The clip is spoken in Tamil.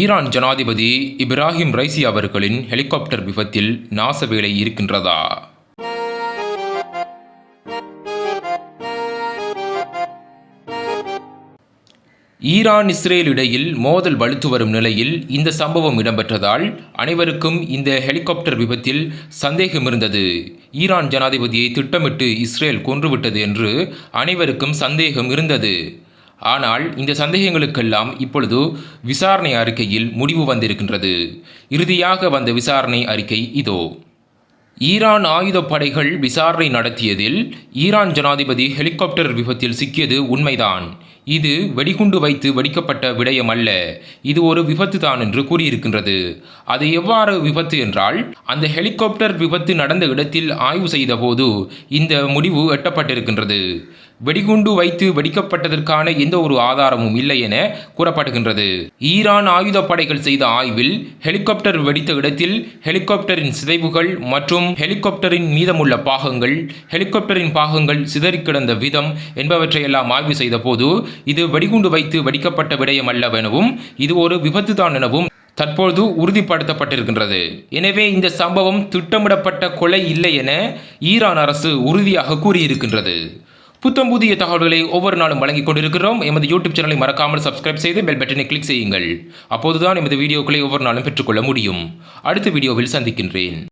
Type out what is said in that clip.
ஈரான் ஜனாதிபதி இப்ராஹிம் ரைசி அவர்களின் ஹெலிகாப்டர் விபத்தில் நாச வேலை இருக்கின்றதா? ஈரான் இஸ்ரேல் இடையில் மோதல் வலுத்து வரும் நிலையில் இந்த சம்பவம் இடம்பெற்றதால் அனைவருக்கும் இந்த ஹெலிகாப்டர் விபத்தில் சந்தேகம் இருந்தது ஈரான் ஜனாதிபதியை திட்டமிட்டு இஸ்ரேல் கொன்றுவிட்டது என்று அனைவருக்கும் சந்தேகம் இருந்தது. ஆனால் இந்த சந்தேகங்களுக்கெல்லாம் இப்பொழுது விசாரணை அறிக்கையில் முடிவு வந்திருக்கின்றது. இறுதியாக வந்த விசாரணை அறிக்கை இதோ. ஈரான் ஆயுதப்படைகள் விசாரணை நடத்தியதில் ஈரான் ஜனாதிபதி ஹெலிகாப்டர் விபத்தில் சிக்கியது உண்மைதான். இது வெடிகுண்டு வைத்து வெடிக்கப்பட்ட விடயம் அல்ல. இது ஒரு விபத்து தான் என்று கூறியிருக்கின்றது. அது எவ்வாறு விபத்து என்றால் அந்த ஹெலிகாப்டர் விபத்து நடந்த இடத்தில் ஆய்வு செய்தபோது இந்த முடிவு எட்டப்பட்டிருக்கின்றது. வெடிகுண்டு வைத்து வெடிக்கப்பட்டதற்கான எந்த ஒரு ஆதாரமும் இல்லை என கூறப்படுகின்றது. ஈரான் ஆயுதப்படைகள் செய்த ஆய்வில் ஹெலிகாப்டர் வெடித்த இடத்தில் ஹெலிகாப்டரின் சிதைவுகள் மற்றும் ஹெலிகாப்டரின் மீதமுள்ள பாகங்கள் ஹெலிகாப்டரின் பாகங்கள் சிதறி கிடந்த விதம் என்பவற்றையெல்லாம் ஆய்வு செய்த போது இது வெடிகுண்டு வைத்து வெடிக்கப்பட்ட விடயம் அல்லவெனவும் இது ஒரு விபத்து தான் எனவும் தற்பொழுது உறுதிப்படுத்தப்பட்டிருக்கின்றது. எனவே இந்த சம்பவம் திட்டமிடப்பட்ட கொலை இல்லை என ஈரான் அரசு உறுதியாக கூறியிருக்கின்றது. புத்தம் புதிய தகவல்களை ஒவ்வொரு நாளும் வழங்கிக் கொண்டிருக்கிறோம். எமது யூடியூப் சேனலை மறக்காமல் சப்ஸ்கிரைப் செய்து பெல் பட்டனை கிளிக் செய்யுங்கள். அப்போதுதான் எமது வீடியோக்களை ஒவ்வொரு நாளும் பெற்றுக்கொள்ள முடியும். அடுத்த வீடியோவில் சந்திக்கின்றேன்.